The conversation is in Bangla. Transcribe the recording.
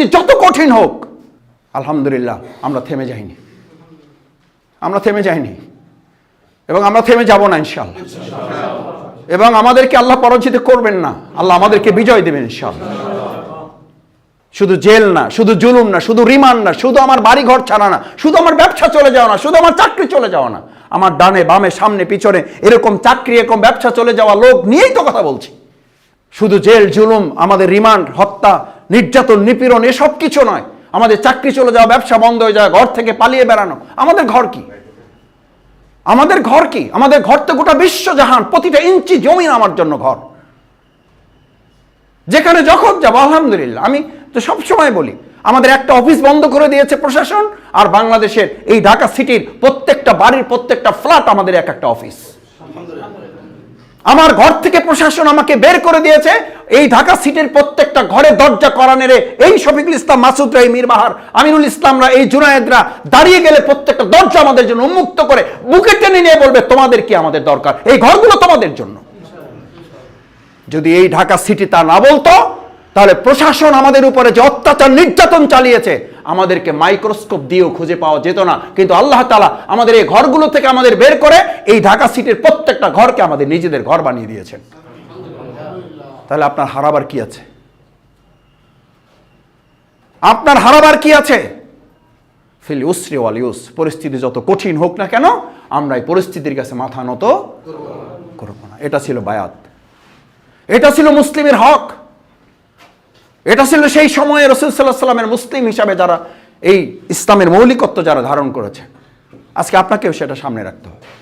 পরিস্থিতি যত কঠিন হোক, আলহামদুলিল্লাহ, আমরা থেমে যাইনি। আমরা থেমে যাইনি। এবং আমরা থেমে যাব না ইনশাল্লাহ এবং আমাদেরকে আল্লাহ পরাজিত করবেন না, আল্লাহ আমাদেরকে বিজয় দেবেন ইনশাল্লাহ শুধু জেল না, শুধু জুলুম না, শুধু রিমান্ড না, শুধু আমার বাড়ি ঘর ছাড়া না, শুধু আমার ব্যবসা চলে যাওয়া না, শুধু আমার চাকরি চলে যাওয়া না। আমার ডানে বামে সামনে পিছনে এরকম চাকরি, এরকম ব্যবসা চলে যাওয়া লোক নিয়েই তো কথা বলছি। শুধু জেল, জুলুম, আমাদের রিমান্ড, হত্যা, নির্যাতন, নিপীড়ন, এসব কিছু নয়। আমাদের চাকরি চলে যাওয়া, ব্যবসা বন্ধ হয়ে যাওয়া, ঘর থেকে পালিয়ে বেড়ানো। আমাদের ঘর কি? আমাদের ঘর কি? আমাদের ঘর তো গোটা বিশ্ব জাহান, প্রতিটা ইঞ্চি জমিন আমার জন্য ঘর। যেখানে যখন যাব, আলহামদুলিল্লাহ। আমি তো সবসময় বলি, আমাদের একটা অফিস বন্ধ করে দিয়েছে প্রশাসন, আর বাংলাদেশের এই ঢাকা সিটির প্রত্যেকটা বাড়ির প্রত্যেকটা ফ্ল্যাট আমাদের এক একটা অফিস। আমার ঘর থেকে প্রশাসন আমাকে বের করে দিয়েছে। এই ঢাকা সিটির প্রত্যেকটা ঘরে দরজা করানেরে এই শফিকুল ইসলাম মাসুদরা এই মীরবাহার আমিনুল ইসলামরা এই জুনায়েদরা দাঁড়িয়ে গেলে প্রত্যেকটা দরজা আমাদের জন্য উন্মুক্ত করে বুকে টেনে নিয়ে বলবে, তোমাদের কি আমাদের দরকার? এই ঘরগুলো তোমাদের জন্য। যদি এই ঢাকা সিটি তা না বলতো, তাহলে প্রশাসন আমাদের উপরে যে অত্যাচার নির্যাতন চালিয়েছে আমাদেরকে মাইক্রোস্কোপ দিয়েও খুঁজে পাওয়া যেত না। কিন্তু আল্লাহ তালা আমাদের এই ঘরগুলো থেকে আমাদের বের করে এই ঢাকা সিটির প্রত্যেকটা ঘরকে আমাদের নিজেদের ঘর বানিয়ে দিয়েছেন। তাহলে আপনার হারাবার কি আছে? আপনার হারাবার কি আছে? ফিল ইউস। পরিস্থিতি যত কঠিন হোক না কেন, আমরা এই পরিস্থিতির কাছে মাথা নত করব না। এটা ছিল বায়াত। এটা ছিল মুসলিমের হক। এটা ছিল সেই সময়ে রসুল সাল্লাহ সাল্লামের মুসলিম হিসাবে যারা এই ইসলামের মৌলিকত্ব যারা ধারণ করেছে। আজকে আপনাকেও সেটা সামনে রাখতে হবে।